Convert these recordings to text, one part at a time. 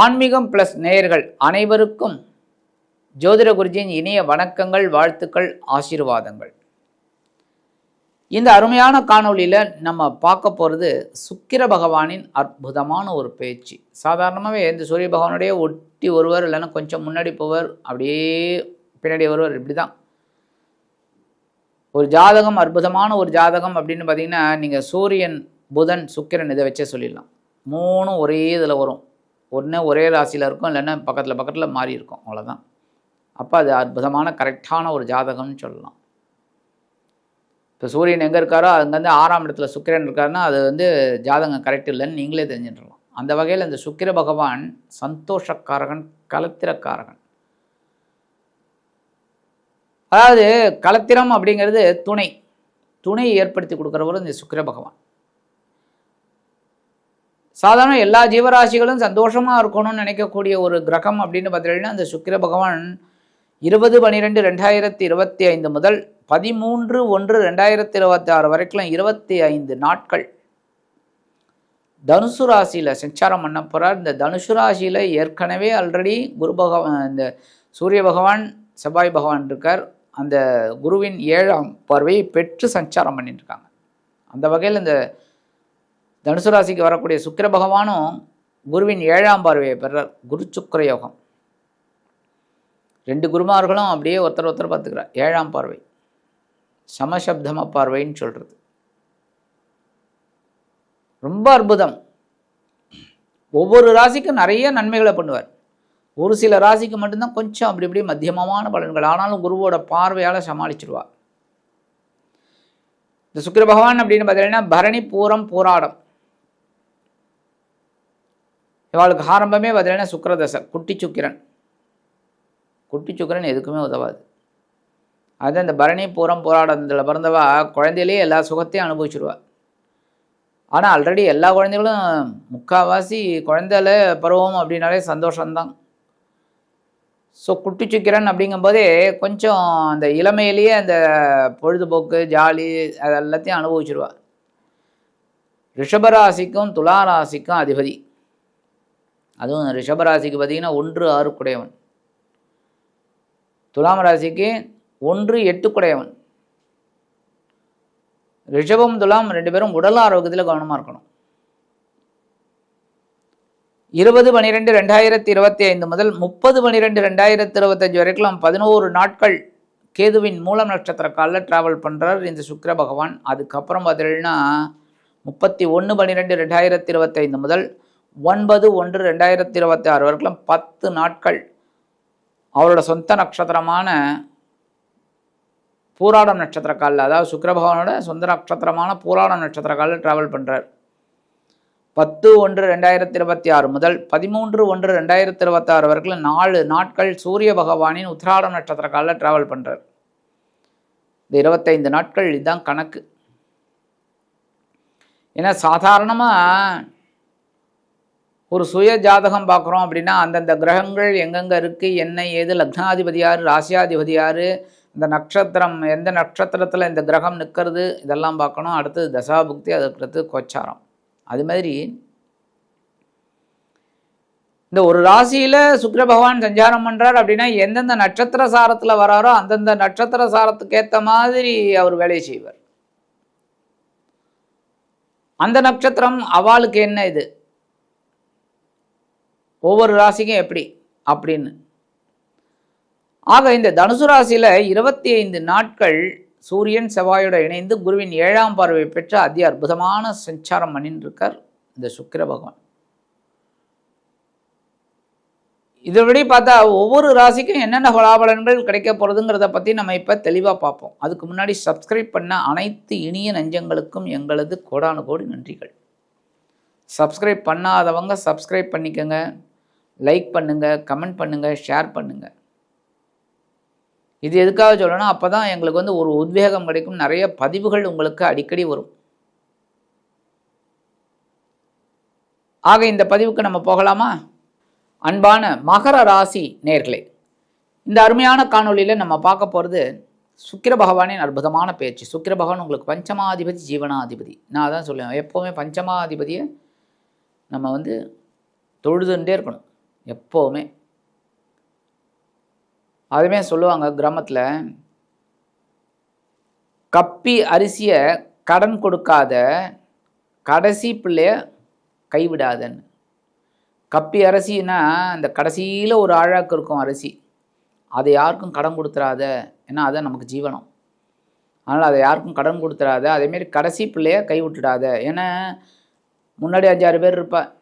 ஆன்மீகம் ப்ளஸ் நேயர்கள் அனைவருக்கும் ஜோதிட குருஜியின் இனிய வணக்கங்கள் வாழ்த்துக்கள் ஆசீர்வாதங்கள். இந்த அருமையான காணொளியில் நம்ம பார்க்க போகிறது சுக்கிர பகவானின் அற்புதமான ஒரு பேச்சு. சாதாரணமாகவே இந்த சூரிய பகவானுடைய ஒட்டி ஒருவர் இல்லைன்னா கொஞ்சம் முன்னாடி போவர் அப்படியே பின்னாடி ஒருவர் இப்படி தான் ஒரு ஜாதகம் அற்புதமான ஒரு ஜாதகம் அப்படின்னு பார்த்தீங்கன்னா நீங்கள் சூரியன் புதன் சுக்கிரன் இதை வச்சே சொல்லிடலாம். மூணும் ஒரே இதில் வரும். ஒன்று ஒரே ராசியில் இருக்கும் இல்லைன்னா பக்கத்தில் பக்கத்தில் மாறி இருக்கும் அவ்வளோதான் அப்போ அது அற்புதமான கரெக்டான ஒரு ஜாதகம்னு சொல்லலாம். இப்போ சூரியன் எங்கே இருக்காரோ அங்கேருந்து ஆறாம் இடத்துல சுக்கிரன் இருக்காருன்னா அது வந்து ஜாதகம் கரெக்ட் இல்லைன்னு நீங்களே தெரிஞ்சுட்டுலாம் அந்த வகையில் இந்த சுக்கிர பகவான் சந்தோஷக்காரகன் கலத்திரக்காரகன். அதாவது கலத்திரம் அப்படிங்கிறது துணை. துணையை ஏற்படுத்தி கொடுக்குறவரும் இந்த சுக்கிர பகவான். சாதாரண எல்லா ஜீவராசிகளும் சந்தோஷமாக இருக்கணும்னு நினைக்கக்கூடிய ஒரு கிரகம் அப்படின்னு பார்த்தீங்கன்னா அந்த சுக்கிர பகவான் இருபது பன்னிரெண்டு ரெண்டாயிரத்தி இருபத்தி ஐந்து முதல் பதிமூன்று ஒன்று ரெண்டாயிரத்தி இருபத்தி ஆறு வரைக்கும் இருபத்தி ஐந்து நாட்கள். தனுசு ராசியில் சஞ்சாரம் பண்ண போகிறார் இந்த தனுசு ராசியில் ஏற்கனவே ஆல்ரெடி குரு பகவான் இந்த சூரிய பகவான் செவ்வாய் பகவான் இருக்கார். அந்த குருவின் ஏழாம் பார்வையை பெற்று சஞ்சாரம் பண்ணிட்டு இருக்காங்க. அந்த வகையில் இந்த தனுசு ராசிக்கு வரக்கூடிய சுக்கிர பகவானும் குருவின் ஏழாம் பார்வையை பெறார். குரு சுக்கர யோகம். ரெண்டு குருமார்களும் அப்படியே ஒருத்தர் ஒருத்தர் பார்த்துக்கிறார். ஏழாம் பார்வை. சமசப்தம பார்வைன்னு சொல்கிறது ரொம்ப அற்புதம். ஒவ்வொரு ராசிக்கும் நிறைய நன்மைகளை பண்ணுவார். ஒரு சில ராசிக்கு மட்டும்தான் கொஞ்சம் அப்படி இப்படி மத்தியமமான பலன்கள். ஆனாலும் குருவோட பார்வையால் சமாளிச்சிருவார். இந்த சுக்கிர பகவான் அப்படின்னு பார்த்தீங்கன்னா பரணி பூரம் போராடம். இவாளுக்கு ஆரம்பமே பார்த்தீங்கன்னா சுக்கரதசை குட்டி சுக்கிரன். குட்டி சுக்கிரன் எதுக்குமே உதவாது. அது இந்த பரணி பூரம் போராடத்தில் பிறந்தவா குழந்தையிலேயே எல்லா சுகத்தையும் அனுபவிச்சிருவா. ஆனால் ஆல்ரெடி எல்லா குழந்தைகளும் முக்கால்வாசி குழந்தையில பருவம் அப்படின்னாலே சந்தோஷம்தான். ஸோ குட்டி சுக்கிரன் அப்படிங்கும்போதே கொஞ்சம் அந்த இளமையிலேயே அந்த பொழுதுபோக்கு ஜாலி அது எல்லாத்தையும் அனுபவிச்சிருவா. ரிஷபராசிக்கும் துலா ராசிக்கும் அதிபதி. அதுவும் ரிஷபராசிக்கு பார்த்தீங்கன்னா ஒன்று ஆறு குடையவன். துலாம் ராசிக்கு ஒன்று எட்டு குடையவன். ரிஷபம் துலாம் ரெண்டு பேரும் உடல் ஆரோக்கியத்தில் கவனமாக இருக்கணும். இருபது பனிரெண்டு ரெண்டாயிரத்தி இருபத்தி ஐந்து முதல் முப்பது பனிரெண்டு ரெண்டாயிரத்தி இருபத்தஞ்சு வரைக்கும் பதினோரு நாட்கள் கேதுவின் மூலம் நட்சத்திர காலில் ட்ராவல் பண்ணுறார் இந்த சுக்கர பகவான். அதுக்கப்புறம் பார்த்தீங்கன்னா முப்பத்தி ஒன்று பன்னிரெண்டு ரெண்டாயிரத்தி இருபத்தைந்து முதல் ஒன்பது ஒன்று ரெண்டாயிரத்தி இருபத்தி ஆறு வரைக்கும் பத்து நாட்கள் அவரோட சொந்த நட்சத்திரமான பூராடம் நட்சத்திர காலில் அதாவது சுக்கரபகவானோட சொந்த நட்சத்திரமான பூராடம் நட்சத்திர காலில் ட்ராவல் பண்ணுறார் பத்து ஒன்று ரெண்டாயிரத்தி இருபத்தி ஆறு முதல் பதிமூன்று ஒன்று ரெண்டாயிரத்தி இருபத்தாறு வரைக்கும் நாலு நாட்கள் சூரிய பகவானின் உத்திராடம் நட்சத்திர காலில் ட்ராவல் பண்ணுறார் இந்த இருபத்தைந்து நாட்கள் இதுதான் கணக்கு. ஏன்னா சாதாரணமாக ஒரு சுய ஜாதகம் பார்க்குறோம் அப்படின்னா அந்தந்த கிரகங்கள் எங்கெங்கே இருக்குது என்ன ஏது லக்னாதிபதி யார் ராசியாதிபதி யார் இந்த நட்சத்திரம் எந்த நட்சத்திரத்தில் இந்த கிரகம் நிற்கிறது இதெல்லாம் பார்க்கணும். அடுத்தது தசாபுக்தி அதுக்கு கோச்சாரம். அது மாதிரி இந்த ஒரு ராசியில் சுக்கர பகவான் சஞ்சாரம் பண்ணுறார் அப்படின்னா எந்தெந்த நட்சத்திர சாரத்தில் வராரோ அந்தந்த நட்சத்திர சாரத்துக்கு ஏற்ற மாதிரி அவர் வேலையை செய்வார். அந்த நட்சத்திரம் அவளுக்கு என்ன இது? ஒவ்வொரு ராசிக்கும் எப்படி? அப்படின்னு. ஆக இந்த தனுசு ராசியில் இருபத்தி ஐந்து நாட்கள் சூரியன் செவ்வாயோட இணைந்து குருவின் ஏழாம் பார்வை பெற்று அதி அற்புதமான சஞ்சாரம் பண்ணின்ருக்கார் இந்த சுக்கிர பகவான். இதன்படி பார்த்தா ஒவ்வொரு ராசிக்கும் என்னென்ன பலாபலன்கள் கிடைக்க போகிறதுங்கிறத பற்றி நம்ம இப்போ தெளிவாக பார்ப்போம். அதுக்கு முன்னாடி சப்ஸ்கிரைப் பண்ண அனைத்து இனிய நெஞ்சங்களுக்கும் எங்களது கோடானு கோடி நன்றிகள். சப்ஸ்கிரைப் பண்ணாதவங்க சப்ஸ்கிரைப் பண்ணிக்கோங்க. லைக் பண்ணுங்கள் கமெண்ட் பண்ணுங்கள் ஷேர் பண்ணுங்கள் இது எதுக்காக சொல்லணும் அப்போ தான் எங்களுக்கு வந்து ஒரு உத்வேகம் கிடைக்கும். நிறைய பதிவுகள் உங்களுக்கு அடிக்கடி வரும். ஆக இந்த பதிவுக்கு நம்ம போகலாமா? அன்பான மகர ராசி நேர்களே இந்த அருமையான காணொளியில் நம்ம பார்க்க போகிறது சுக்கிர பகவானின் அற்புதமான பேச்சு. சுக்கிர பகவான் உங்களுக்கு பஞ்சமாதிபதி ஜீவனாதிபதி. நான் அதான் சொல்லுவேன் எப்போவுமே பஞ்சமாதிபதியை நம்ம வந்து தொழுதுண்டே இருக்கணும். எப்போவுமே. அதுமே சொல்லுவாங்க கிராமத்தில் கப்பி அரிசியை கடன் கொடுக்காத கடைசி பிள்ளைய கைவிடாதன்னு. கப்பி அரிசின்னா அந்த கடைசியில் ஒரு ஆழாக்கு இருக்கும் அரிசி. அதை யாருக்கும் கடன் கொடுத்துறாத. ஏன்னா அதை நமக்கு ஜீவனம். அதனால் அதை யாருக்கும் கடன் கொடுத்துடாத அதேமாரி கடைசி பிள்ளைய கை விட்டுடாத ஏன்னா முன்னாடி அஞ்சாறு பேர் இருப்பா.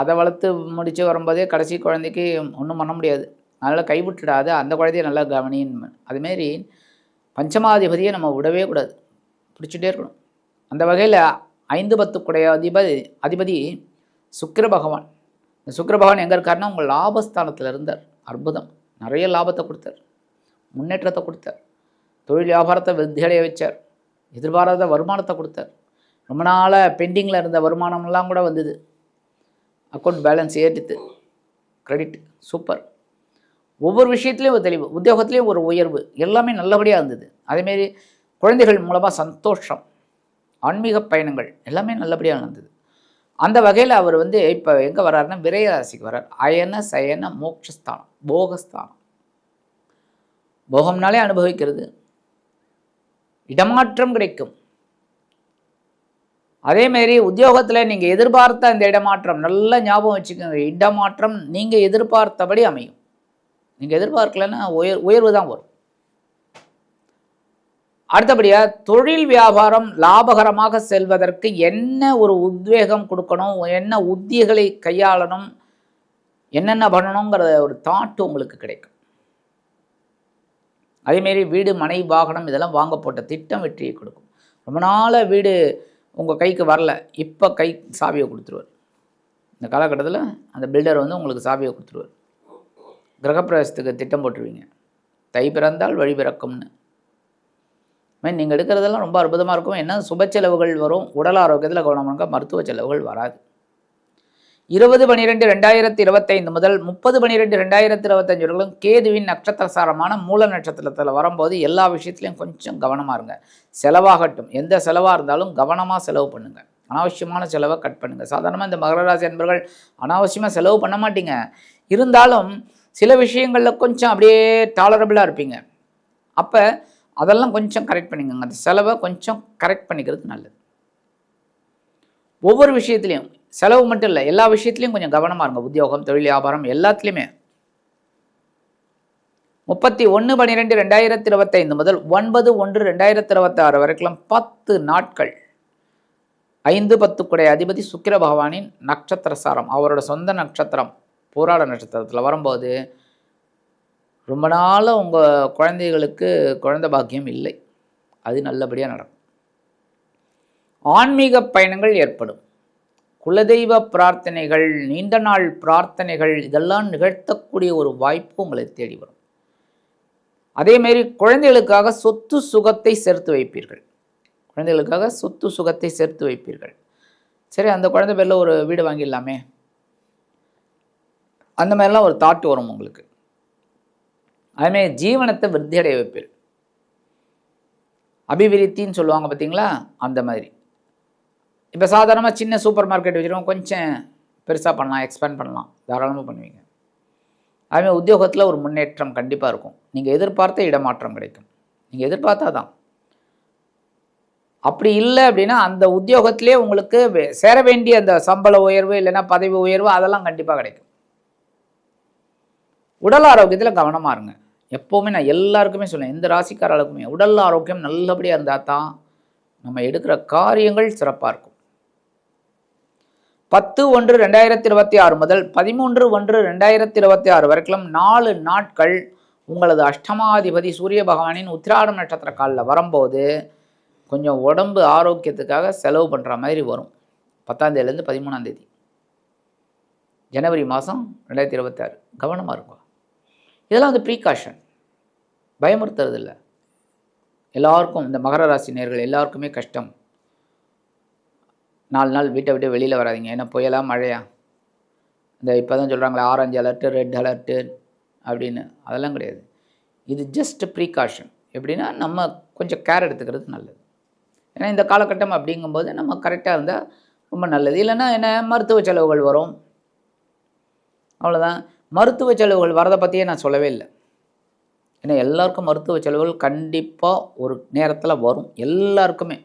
அதை வளர்த்து முடித்து வரும்போதே கடைசி குழந்தைக்கு ஒன்றும் பண்ண முடியாது. அதனால் கைவிட்டுடாத அந்த குழந்தைய நல்லா கவனின்னு அதுமாரி பஞ்சமாதிபதியை நம்ம விடவே கூடாது. பிடிச்சிட்டே இருக்கணும். அந்த வகையில் ஐந்து பத்துக்குடைய அதிபதி அதிபதி சுக்கிர பகவான். இந்த சுக்கிர பகவான் எங்கே இருக்காருன்னா உங்கள் லாபஸ்தானத்தில் இருந்தார். அற்புதம். நிறைய லாபத்தை கொடுத்தார். முன்னேற்றத்தை கொடுத்தார். தொழில் வியாபாரத்தை வித்தியடைய வச்சார். எதிர்பாராத வருமானத்தை கொடுத்தார். ரொம்ப நாளாக பெண்டிங்கில் இருந்த வருமானம்லாம் கூட வந்தது. அக்கௌண்ட் பேலன்ஸ் ஏறித்து கிரெடிட் சூப்பர் ஒவ்வொரு விஷயத்துலேயும் ஒரு தெளிவு. உத்தியோகத்துலேயும் ஒரு உயர்வு. எல்லாமே நல்லபடியாக இருந்தது. அதேமாரி குழந்தைகள் மூலமாக சந்தோஷம். ஆன்மீக பயணங்கள் எல்லாமே நல்லபடியாக நடந்தது. அந்த வகையில் அவர் வந்து இப்போ எங்கே வர்றாருன்னா விரயராசிக்கு வர்றார். அயன சயன மோட்சஸ்தானம் போகஸ்தானம். போகம்னாலே அனுபவிக்கிறது. இடமாற்றம் கிடைக்கும். அதேமாரி உத்தியோகத்தில் நீங்கள் எதிர்பார்த்த அந்த இடமாற்றம் நல்ல ஞாபகம் வச்சுக்கோங்க. இடமாற்றம் நீங்கள் எதிர்பார்த்தபடி அமையும். நீங்கள் எதிர்பார்க்கலன்னா உயர் உயர்வு தான் வரும். அடுத்தபடியாக தொழில் வியாபாரம் லாபகரமாக செல்வதற்கு என்ன ஒரு உத்வேகம் கொடுக்கணும்? என்ன உத்திகளை கையாளணும்? என்னென்ன பண்ணணுங்கிற ஒரு தாட்டு உங்களுக்கு கிடைக்கும். அதேமாரி வீடு மனை வாகனம் இதெல்லாம் வாங்க போட்ட திட்டம் வெற்றியை கொடுக்கும். ரொம்ப நாளாக வீடு உங்கள் கைக்கு வரல இப்போ கை சாவியை கொடுத்துருவார். இந்த காலகட்டத்தில் அந்த பில்டர் வந்து உங்களுக்கு சாவியை கொடுத்துருவார். கிரகப்பிரவேசத்துக்கு திட்டம் போட்டுருவீங்க. தை பிறந்தால் வழி பிறக்கும்னு. மாதிரி நீங்கள் எடுக்கிறதெல்லாம் ரொம்ப அற்புதமாக இருக்கும். என்ன சுப செலவுகள் வரும்? உடல் ஆரோக்கியத்தில் கவனமாக மருத்துவ செலவுகள் வராது. இருபது பனிரெண்டு ரெண்டாயிரத்தி இருபத்தைந்து முதல் முப்பது பனிரெண்டு ரெண்டாயிரத்தி இருபத்தஞ்சு வரைக்கும் கேதுவின் நட்சத்திரசாரமான மூல நட்சத்திரத்தில் வரும்போது எல்லா விஷயத்துலையும் கொஞ்சம் கவனமாக இருங்க. செலவாகட்டும். எந்த செலவாக இருந்தாலும் கவனமாக செலவு பண்ணுங்கள் அனாவசியமான செலவை கட் பண்ணுங்கள் சாதாரணமாக இந்த மகர ராசி என்பர்கள் அனாவசியமாக செலவு பண்ண மாட்டீங்க. இருந்தாலும் சில விஷயங்களில் கொஞ்சம் அப்படியே டாலரபிளாக இருப்பீங்க. அப்போ அதெல்லாம் கொஞ்சம் கரெக்ட் பண்ணிக்கோங்க. அந்த செலவை கொஞ்சம் கரெக்ட் பண்ணிக்கிறது நல்லது. ஒவ்வொரு விஷயத்துலையும் செலவு மட்டும் இல்லை எல்லா விஷயத்துலையும் கொஞ்சம் கவனமாக இருங்க. உத்தியோகம் தொழில் வியாபாரம் எல்லாத்துலேயுமே. முப்பத்தி ஒன்று பன்னிரெண்டு ரெண்டாயிரத்தி இருபத்தைந்து முதல் ஒன்பது ஒன்று ரெண்டாயிரத்தி இருபத்தாறு வரைக்கும் பத்து நாட்கள். ஐந்து பத்துக்குடைய அதிபதி சுக்கிர பகவானின் நட்சத்திர சாரம் அவரோட சொந்த நட்சத்திரம் போராட நட்சத்திரத்தில் வரும்போது ரொம்ப நாளாக உங்கள் குழந்தைகளுக்கு குழந்த பாக்கியம் இல்லை. அது நல்லபடியாக நடக்கும். ஆன்மீக பயணங்கள் ஏற்படும். குலதெய்வ பிரார்த்தனைகள் நீண்ட நாள் பிரார்த்தனைகள் இதெல்லாம் நிகழ்த்தக்கூடிய ஒரு வாய்ப்பு உங்களை தேடி வரும். அதேமாரி குழந்தைகளுக்காக சொத்து சுகத்தை சேர்த்து வைப்பீர்கள். குழந்தைகளுக்காக சொத்து சுகத்தை சேர்த்து வைப்பீர்கள். சரி அந்த குழந்தை பேரில் ஒரு வீடு வாங்கிடலாமே. அந்த மாதிரிலாம் ஒரு தாட்டு வரும் உங்களுக்கு. அதுமாரி ஜீவனத்தை விருத்தி அடைய அபிவிருத்தின்னு சொல்லுவாங்க பார்த்தீங்களா அந்த மாதிரி. இப்போ சாதாரணமாக சின்ன சூப்பர் மார்க்கெட் வச்சுருக்கோம் கொஞ்சம் பெருசாக பண்ணலாம் எக்ஸ்பேண்ட் பண்ணலாம். தாராளமாக பண்ணுவீங்க. அதுமாதிரி உத்தியோகத்தில் ஒரு முன்னேற்றம் கண்டிப்பாக இருக்கும். நீங்கள் எதிர்பார்த்த இடமாற்றம் கிடைக்கும். நீங்கள் எதிர்பார்த்தா தான். அப்படி இல்லை அப்படின்னா அந்த உத்தியோகத்திலே உங்களுக்கு சேர வேண்டிய அந்த சம்பள உயர்வு இல்லைன்னா பதவி உயர்வு அதெல்லாம் கண்டிப்பாக கிடைக்கும். உடல் ஆரோக்கியத்தில் கவனமாக இருங்க. எப்போவுமே நான் எல்லாருக்குமே சொல்லுவேன் எந்த ராசிக்காரர்களுக்குமே உடல் ஆரோக்கியம் நல்லபடியாக இருந்தால் தான் நம்ம எடுக்கிற காரியங்கள் சிறப்பாக இருக்கும். பத்து ஒன்று ரெண்டாயிரத்தி இருபத்தி ஆறு முதல் பதிமூன்று ஒன்று ரெண்டாயிரத்தி இருபத்தி ஆறு வரைக்கும் நாலு நாட்கள் உங்களது அஷ்டமாதிபதி சூரிய பகவானின் உத்திராடம் நட்சத்திர காலில் வரும்போது கொஞ்சம் உடம்பு ஆரோக்கியத்துக்காக செலவு பண்ணுற மாதிரி வரும். பத்தாந்தேதியிலேருந்து பதிமூணாந்தேதி ஜனவரி மாதம் ரெண்டாயிரத்தி இருபத்தாறு கவனமாக இருக்கும் இதெல்லாம் வந்து ப்ரீகாஷன் பயமுறுத்துறது இல்லை எல்லாருக்கும் இந்த மகர ராசி நேர்கள் எல்லாருக்குமே கஷ்டம். நாலு நாள் வீட்டை விட்டு வெளியில் வராதிங்க. ஏன்னா புயலாக மழையா? இந்த இப்போ தான் சொல்கிறாங்களே ஆரஞ்சு அலர்ட்டு ரெட் அலர்ட்டு அப்படின்னு. அதெல்லாம் கிடையாது. இது ஜஸ்ட் ப்ரீகாஷன் எப்படின்னா நம்ம கொஞ்சம் கேர் எடுத்துக்கிறது நல்லது. ஏன்னா இந்த காலகட்டம் அப்படிங்கும்போது நம்ம கரெக்டாக இருந்தால் ரொம்ப நல்லது. இல்லைன்னா என்ன மருத்துவ செலவுகள் வரும். அவ்வளோதான் மருத்துவ செலவுகள் வரதை பற்றியே நான் சொல்லவே இல்லை. ஏன்னா எல்லாருக்கும் மருத்துவ செலவுகள் கண்டிப்பாக ஒரு நேரத்தில் வரும். எல்லாருக்குமே.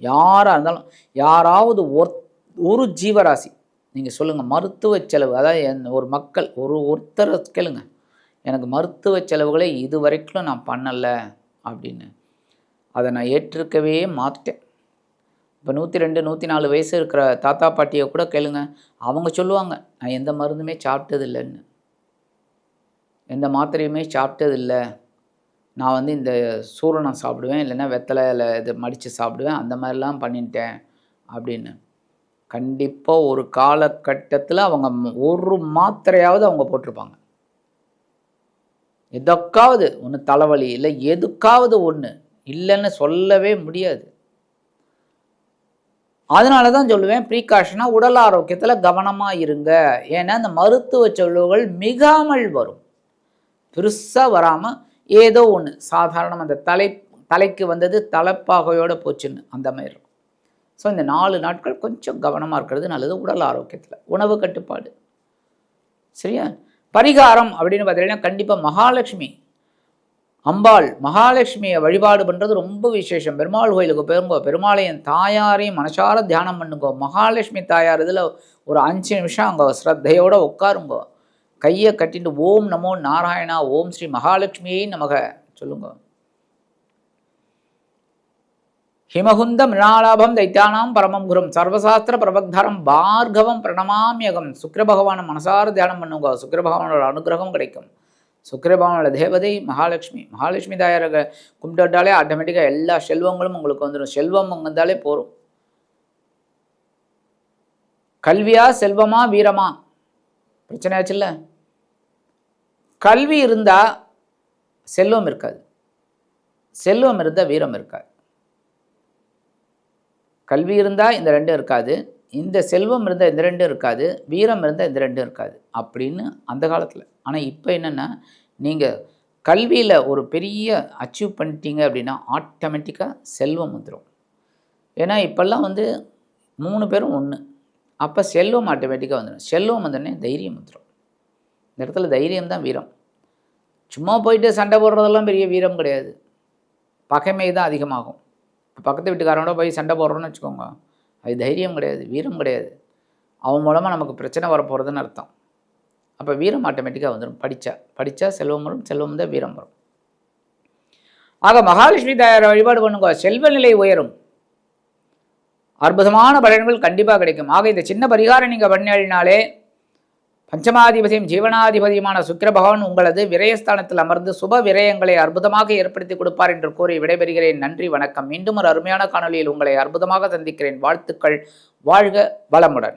யாராக இருந்தாலும் யாராவது ஒரு ஒரு ஜீவராசி நீங்கள் சொல்லுங்கள் மருத்துவ செலவு அதாவது என் ஒரு மக்கள் ஒரு ஒருத்தரை கேளுங்க எனக்கு மருத்துவ செலவுகளை இது வரைக்கும் நான் பண்ணலை அப்படின்னு. அதை நான் ஏற்றிருக்கவே மாட்டேன். இப்போ நூற்றி ரெண்டு நூற்றி நாலு வயசு இருக்கிற தாத்தா பாட்டியை கூட கேளுங்க அவங்க சொல்லுவாங்க நான் எந்த மருந்துமே சாப்பிட்டது இல்லைன்னு எந்த மாத்திரையுமே சாப்பிட்டது இல்லை நான் வந்து இந்த சூரணம் சாப்பிடுவேன் இல்லைன்னா வெத்தலை இது மடித்து சாப்பிடுவேன் அந்த மாதிரிலாம் பண்ணிட்டேன் அப்படின்னு. கண்டிப்பாக ஒரு காலகட்டத்தில் அவங்க ஒரு மாத்திரையாவது அவங்க போட்டிருப்பாங்க. எதற்காவது ஒன்று தலைவலி இல்லை எதுக்காவது ஒன்று இல்லைன்னு சொல்லவே முடியாது. அதனால தான் சொல்லுவேன் ப்ரீகாஷனாக உடல் ஆரோக்கியத்தில் கவனமாக இருங்க. ஏன்னா இந்த மருத்துவ செலவுகள் மிகாமல் வரும். பெருசாக வராமல் ஏதோ ஒன்று சாதாரணம் அந்த தலை தலைக்கு வந்தது தலைப்பாகையோடு போச்சுன்னு அந்த மாதிரி. இருக்கும் ஸோ இந்த நாலு நாட்கள் கொஞ்சம் கவனமாக இருக்கிறது நல்லது. உடல் ஆரோக்கியத்தில் உணவு கட்டுப்பாடு. சரியா? பரிகாரம் அப்படின்னு பார்த்தீங்கன்னா கண்டிப்பாக மகாலட்சுமி. அம்பாள் மகாலட்சுமியை வழிபாடு பண்ணுறது ரொம்ப விசேஷம். பெருமாள் கோயிலுக்கு போயிருங்கோ பெருமாளையும் தாயாரையும் மனசார தியானம் பண்ணுங்கோ. மகாலட்சுமி தாயார் இதில் ஒரு அஞ்சு நிமிஷம் அங்கே ஸ்ரத்தையோடு உட்காருங்கோ. கையை கட்டிட்டு ஓம் நமோ நாராயணா ஓம் ஸ்ரீ மகாலட்சுமியை நமக. சொல்லுங்க. ஹிமகுந்த மிருணாலாபம் தைத்தியானாம் பரமம் குரும். சர்வசாஸ்திர பிரபக்தரம் பார்கவம் பிரணமாமியகம். சுக்கிர பகவானை மனசார தியானம் பண்ணுங்க. சுக்கிர பகவானோட அனுகிரகம் கிடைக்கும். சுக்கிர பகவானோட தேவதை மகாலட்சுமி. மகாலட்சுமி தாயாரை கும்பிட்டுட்டாலே ஆட்டோமேட்டிக்காக எல்லா செல்வங்களும் உங்களுக்கு வந்துடும் செல்வம் வந்தாலே போகும் கல்வியா செல்வமா வீரமா? பிரச்சனை ஆச்சுல்ல? கல்வி இருந்தால் செல்வம் இருக்காது. செல்வம் இருந்தால் வீரம் இருக்காது. கல்வி இருந்தால் இந்த ரெண்டும் இருக்காது. இந்த செல்வம் இருந்தால் இந்த ரெண்டும் இருக்காது. வீரம் இருந்தால் இந்த ரெண்டும் இருக்காது. அப்படின்னு அந்த காலத்தில். ஆனால் இப்போ என்னென்னா நீங்கள் கல்வியில் ஒரு பெரிய அச்சீவ் பண்ணிட்டீங்க அப்படின்னா ஆட்டோமேட்டிக்காக செல்வம் வந்துடும் ஏன்னா இப்போல்லாம் வந்து மூணு பேரும் ஒன்று அப்போ செல்வம் ஆட்டோமேட்டிக்காக வந்துடும் செல்வம் வந்தோடனே தைரியம் வந்துடும் இந்த இடத்துல தைரியம் தான் வீரம். சும்மா போயிட்டு சண்டை போடுறதெல்லாம் பெரிய வீரம் கிடையாது. பகைமை தான் அதிகமாகும். இப்போ பக்கத்து வீட்டுக்காரனோட போய் சண்டை போடுறோன்னு வச்சுக்கோங்க. அது தைரியம் கிடையாது வீரம் கிடையாது. அவன் மூலமாக நமக்கு பிரச்சனை வரப்போகிறதுன்னு அர்த்தம். அப்போ வீரம் ஆட்டோமேட்டிக்காக வந்துடும் படித்தா படித்தா செல்வம் வரும் செல்வம் தான் வீரம் வரும். ஆக மகாலட்சுமி தாயாரை வழிபாடு பண்ணுங்க. செல்வ நிலை உயரும். அற்புதமான பலன்கள் கண்டிப்பாக கிடைக்கும். ஆக இந்த சின்ன பரிகாரம் நீங்கள் பண்ணினாலே பஞ்சமாதிபதியும் ஜீவனாதிபதியுமான சுக்கிர பகவான் உங்களது விரயஸ்தானத்தில் அமர்ந்து சுப விரயங்களை அற்புதமாக ஏற்படுத்தி கொடுப்பார் என்று கூறி விடைபெறுகிறேன். நன்றி வணக்கம். மீண்டும் ஒரு அருமையான காணொலியில் உங்களை அற்புதமாக சந்திக்கிறேன். வாழ்த்துக்கள். வாழ்க வளமுடன்.